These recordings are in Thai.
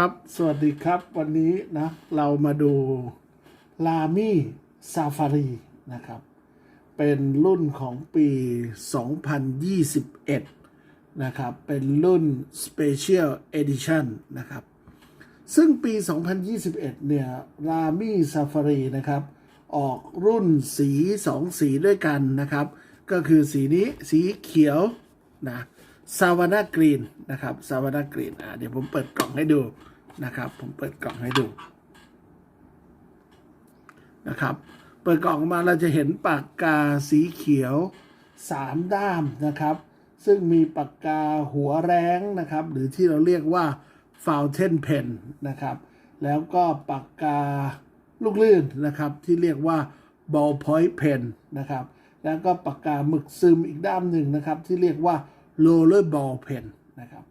ครับ สวัสดีครับ วันนี้นะ เรามาดูลามี่ซาฟารีนะครับ เป็นรุ่นของปี 2021 นะครับ เป็นรุ่น Special Edition นะครับ ซึ่งปี 2021 เนี่ยลามี่ซาฟารีนะครับ ออกรุ่นสีสองสีด้วยกันนะครับ ก็คือสีนี้สีเขียวนะ ซาวานากรีนนะครับซาวานากรีนอะเดี๋ยวผมเปิดกล่องให้ดูนะครับ ผมเปิดกล่องให้ดูนะครับ เปิดกล่องออกมาเราจะเห็นปากกาสีเขียวสามด้ามนะครับ ซึ่งมีปากกาหัวแรงนะครับ หรือที่เราเรียกว่า fountain pen นะครับ แล้วก็ปากกาลูกลื่นนะครับ ที่เรียกว่า ballpoint pen นะครับ แล้วก็ปากกาหมึกซึมอีกด้ามหนึ่งนะครับ ที่เรียกว่า roller ball pen นะครับ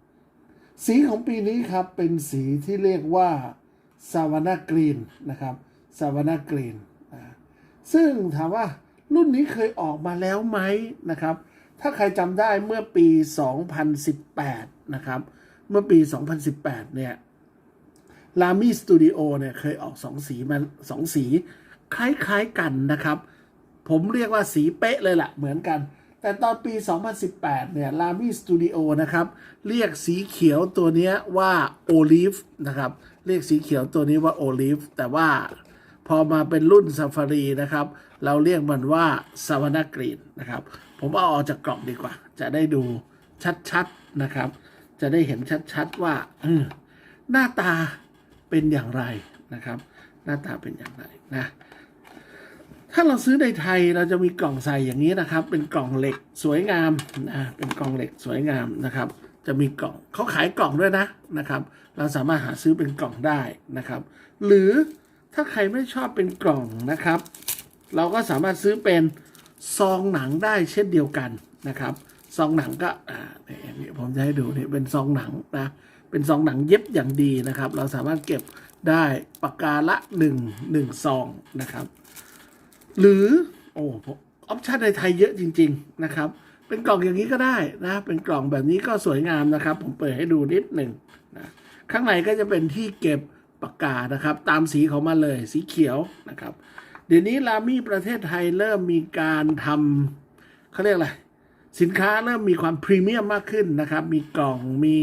สีของปีนี้ครับเป็นสีที่เรียกว่า savannah green นะครับ savannah green อ่าซึ่งถามว่ารุ่นนี้เคยออกมาแล้วไหมนะครับ ถ้าใครจำได้เมื่อปี 2018 นะครับ เมื่อปี 2018 เนี่ยลามี่สตูดิโอเนี่ยเคยออกสองสีมาสองสี คล้ายๆกันนะครับ ผมเรียกว่าสีเป๊ะเลยล่ะ เหมือนกัน แต่ตอนปี 2018 เนี่ย ลามี่สตูดิโอนะครับ เรียกสีเขียวตัวนี้ว่าโอลิฟนะครับ เรียกสีเขียวตัวนี้ว่าโอลิฟแต่ว่าพอมาเป็นรุ่นซ a ฟารีนะครับ เราเรียกมันว่าซาวานากรีนนะครับ ผมเอาออกจากกล่องดีกว่า จะได้ดูชัดๆนะครับ จะได้เห็นชัดๆว่าหน้าตาเป็นอย่างไรนะครับ หน้าตาเป็นอย่างไรนะ ถ้าเราซื้อในไทยเราจะมีกล่องใส่อย่างนี้นะครับ เป็นกล่องเหล็กสวยงามนะเป็นกล่องเหล็กสวยงามนะครับ จะมีกล่องเขาขายกล่องด้วยนะนะครับ เราสามารถหาซื้อเป็นกล่องได้นะครับ หรือถ้าใครไม่ชอบเป็นกล่องนะครับ เราก็สามารถซื้อเป็นซองหนังได้เช่นเดียวกันนะครับซองหนังก็อ่านี่นี่ผมจะให้ดูนี่เป็นซองหนังนะเป็นซองหนังเย็บอย่างดีนะครับ เราสามารถเก็บได้ปากกาละหนึ่งหนึ่งซองนะครับ หรือโอ้ออปชันในไทยเยอะจริง ๆ นะครับ เป็นกล่องอย่างนี้ก็ได้นะ เป็นกล่องแบบนี้ก็สวยงามนะครับ ผมเปิดให้ดูนิดหนึ่งนะข้างในก็จะเป็นที่เก็บปากกานะครับ ตามสีของมันเลยสีเขียวนะครับ เดี๋ยวนี้ลามี่ประเทศไทยเริ่มมีการทำเขาเรียกอะไรสินค้าเริ่มมีความพรีเมียมมากขึ้นนะครับ มีกล่องมี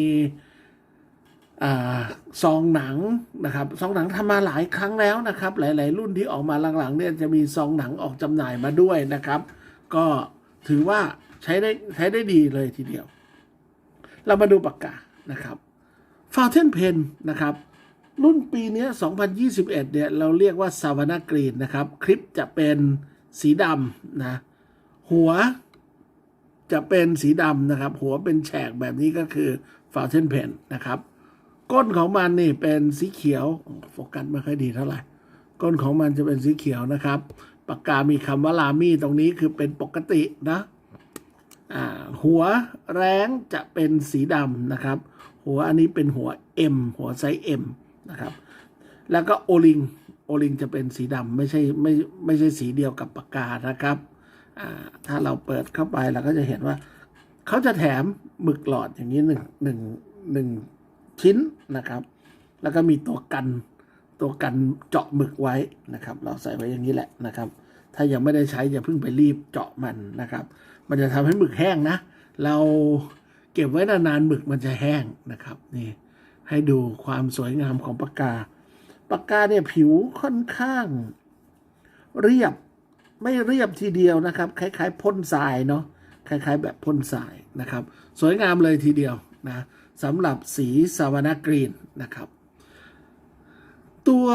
ซองหนังนะครับซองหนังทำมาหลายครั้งแล้วนะครับ หลาย ๆ รุ่นที่ออกมาหลัง ๆ เนี่ยจะมีซองหนังออกจำหน่ายมาด้วยนะครับ ก็ถือว่าใช้ได้ใช้ได้ดีเลยทีเดียว เรามาดูปากกานะครับ Fountain Pen นะครับ รุ่นปีนี้ย2021 เนี่ย เราเรียกว่า Savannah Green นะครับ คลิปจะเป็นสีดำนะ หัวจะเป็นสีดำนะครับ หัวเป็นแฉกแบบนี้ก็คือ Fountain Pen นะครับ ก้นของมันนี่เป็นสีเขียวโฟกัสไม่ค่อยดีเท่าไหร่ก้นของมันจะเป็นสีเขียวนะครับ ปากกามีคำว่าลามี่ตรงนี้คือเป็นปกตินะหัวแรงจะเป็นสีดำนะครับ หัวอันนี้เป็นหัว M หัวไซส์ M นะครับ แล้วก็โอลิงโอลิงจะเป็นสีดำไม่ใช่ไม่ไม่ใช่สีเดียวกับปากกานะครับ ถ้าเราเปิดเข้าไปเราก็จะเห็นว่า เขาจะแถมหมึกหลอดอย่างนี้หนึ่งหนึ่งหนึ่ง ชิ้นนะครับ แล้วก็มีตัวกันตัวกันเจาะหมึกไว้นะครับ เราใส่ไว้อย่างนี้แหละนะครับ ถ้ายังไม่ได้ใช้อย่าเพิ่งไปรีบเจาะมันนะครับ มันจะทำให้หมึกแห้งนะ เราเก็บไว้นานๆหมึกมันจะแห้งนะครับนี่ให้ดูความสวยงามของปากกาปากกาเนี่ยผิวค่อนข้าง เรียบไม่เรียบทีเดียวนะครับ คล้าย ๆ พ่นทรายเนาะคล้าย ๆ แบบพ่นทรายนะครับ สวยงามเลยทีเดียวนะ สำหรับสีซาวานากรีนนะครับ ตัว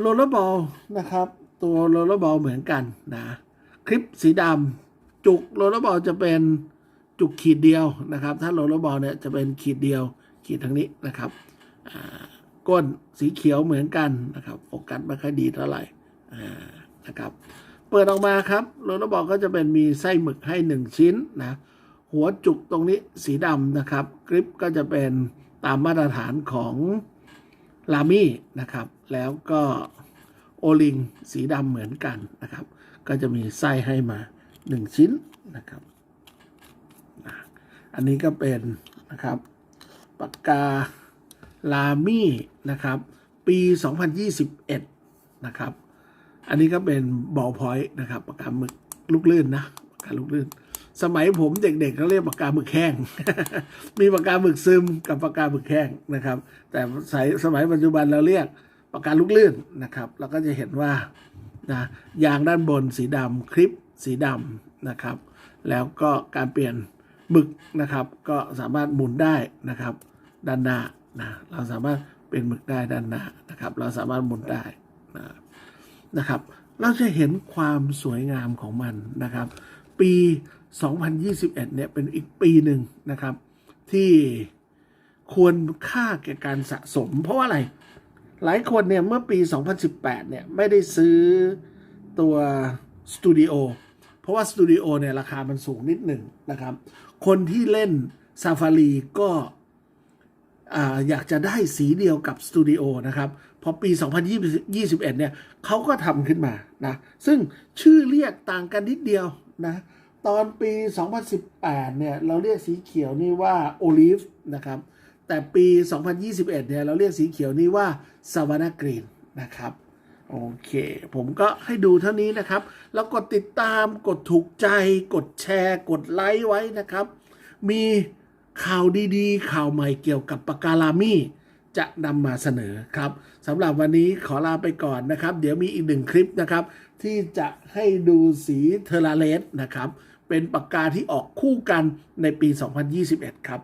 โรลเลอร์บอลนะครับ ตัวโรลเลอร์บอลเหมือนกันนะคลิปสีดำจุกโรลเลอร์บอลจะเป็นจุกขีดเดียวนะครับ ถ้าโรลเลอร์บอลเนี่ยจะเป็นขีดเดียว ขีดทางนี้นะครับก้นสีเขียวเหมือนกันนะครับโฟกัสไม่ค่อยดีเท่าไหร่นะครับ เปิดออกมาครับโรลเลอร์บอลก็จะเป็นมีไส้หมึกให้หนึ่งชิ้นนะ หัวจุกตรงนี้สีดำนะครับกริปก็จะเป็นตามมาตรฐานของลามี่นะครับ แล้วก็โอลิงสีดำเหมือนกันนะครับ ก็จะมีไส้ให้มาหนึ่งชิ้นนะครับ อันนี้ก็เป็นนะครับปากกาลามี่นะครับ ปี 2021 นะครับ อันนี้ก็เป็นบอลพอยต์นะครับปากกาหมึกลูกลื่นนะปากกาลูกลื่น สมัยผมเด็กๆเขาเรียกปากกาหมึกแห้ง มีปากกาหมึกซึมกับปากกาหมึกแห้งนะครับ แต่สมัยสมัยปัจจุบันเราเรียกปากกาลูกลื่นนะครับ เราก็จะเห็นว่านะยางด้านบนสีดำคลิปสีดำนะครับ แล้วก็การเปลี่ยนหมึกนะครับ ก็สามารถหมุนได้นะครับ ด้านหน้านะเราสามารถเป็นหมึกได้ด้านหน้านะครับ เราสามารถหมุนได้นะนะครับ เราจะเห็นความสวยงามของมันนะครับ ปี 2021 เนี่ยเป็นอีกปีหนึ่งนะครับ ที่ควรค่าแก่การสะสม เพราะว่าอะไร หลายคนเนี่ยเมื่อปี 2018 เนี่ยไม่ได้ซื้อตัวสตูดิโอเพราะว่าสตูดิโอเนี่ยราคามันสูงนิดหนึ่งนะครับ คนที่เล่นซาฟารีก็ออยากจะได้สีเดียวกับสตูดิโอนะครับ พอปี 2021 เนี่ยเขาก็ทำขึ้นมานะ ซึ่งชื่อเรียกต่างกันนิดเดียวนะ ตอนปี 2018 เนี่ย เราเรียกสีเขียวนี่ว่าโอลิฟนะครับ แต่ปี 2021 เนี่ย เราเรียกสีเขียวนี่ว่าซาวานากรีนนะครับโอเค ผมก็ให้ดูเท่านี้นะครับ แล้วกดติดตามกดถูกใจ กดแชร์ กดไลค์ไว้นะครับ มีข่าวดีๆ ข่าวใหม่เกี่ยวกับปากกาลามี่ จะนำมาเสนอครับสำหรับวันนี้ขอลาไปก่อนนะครับ เดี๋ยวมีอีกหนึ่งคลิปนะครับ ที่จะให้ดูสีเทอราเลสนะครับ เป็นปากกาที่ออกคู่กันในปี 2021 ครับ